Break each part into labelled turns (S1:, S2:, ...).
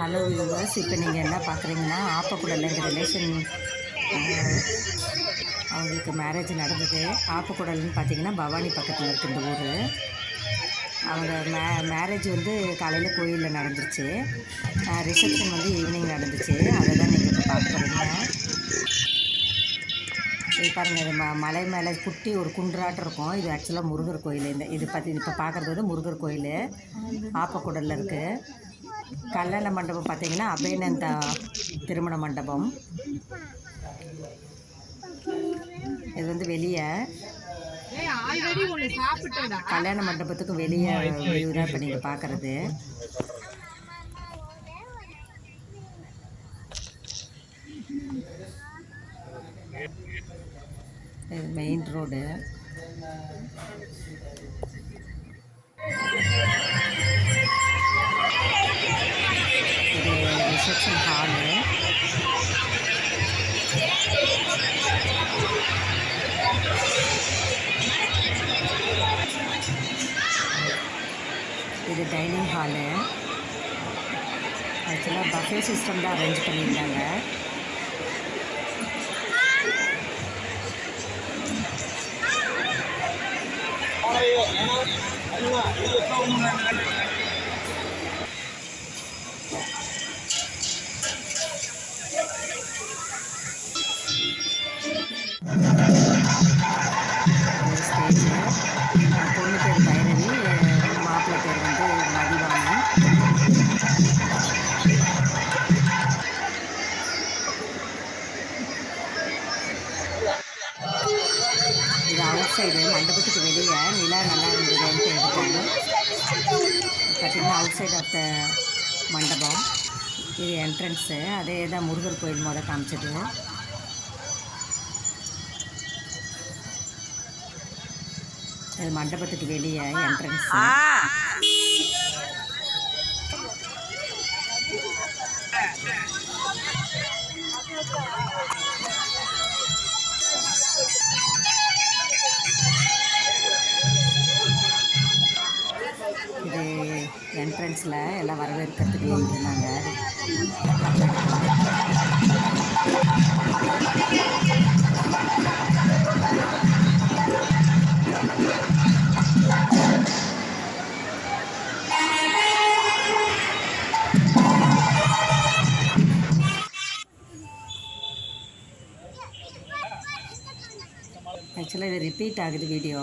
S1: Hello viewers இப்போ நீங்கள் என்ன பார்க்குறீங்கன்னா ஆப்பக்குடலில் எங்கள் ரிலேஷன் அவங்களுக்கு மேரேஜ் நடந்தது. ஆப்பக்கூடல்னு பார்த்தீங்கன்னா பவானி பக்கத்தில் இருக்கு இந்த ஊர். அவங்க மே மேரேஜ் வந்து காலையில் கோயிலில் நடந்துச்சு ரிசப்ஷன் வந்து ஈவினிங் நடந்துச்சு. அதை தான் நீங்கள் இப்போ பார்க்குறீங்க போகிறீங்க இது பாருங்கள் இது ம மலை மேலே குட்டி ஒரு குன்றாட்டம் இருக்கும். இது ஆக்சுவலாக முருகர் கோயில். இந்த இது பற்றி இப்போ பார்க்குறது வந்து முருகர் கோயில். ஆப்பக்குடலில் இருக்குது கல்யாண மண்டபம் பார்த்தீங்கன்னா அபயநந்தா திருமண மண்டபம். இது வந்து வெளியே கல்யாண மண்டபத்துக்கும் வெளியே வியூ இப்போ நீங்கள் பார்க்குறது இது மெயின் ரோடு ரிசப்ஷன் ஹாலு இது டைனிங் ஹாலு ஆக்சுவலாக பஃபே சிஸ்டம் தான் அரேஞ்ச் பண்ணியிருந்தாங்க இது இது சைடு மண்டபத்துக்கு வெளியே நிலா நல்லா இருந்ததுன்ட்டு எடுத்தாங்க பார்த்திங்கன்னா அவுட் சைடு ஆஃப் த மண்டபம். இது என்ட்ரன்ஸு அதே தான் முருகர் கோயில் முத காமிச்சது. அது மண்டபத்துக்கு வெளியே என்ட்ரன்ஸ் இது என்ட்ரன்ஸில் எல்லாம் வரவேற்கிறதுக்கு இருந்தாங்க ஆக்சுவலாக இது ரிப்பீட் ஆகுது வீடியோ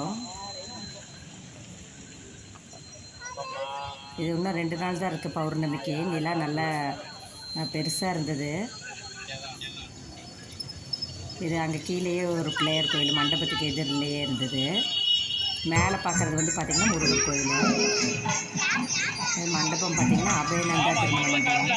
S1: இது இன்னும் ரெண்டு நாள் தான் இருக்குது பௌர்ணமிக்கு. நிலா நல்லா பெருசாக இருந்தது. இது அங்கே கீழேயே ஒரு பிள்ளையார் கோயில் மண்டபத்துக்கு எதிரிலேயே இருந்தது. மேலே பார்க்குறது வந்து பார்த்திங்கன்னா முருகன் கோயில். இது மண்டபம் பார்த்திங்கன்னா அபயநந்தா திருமண மண்டபம்.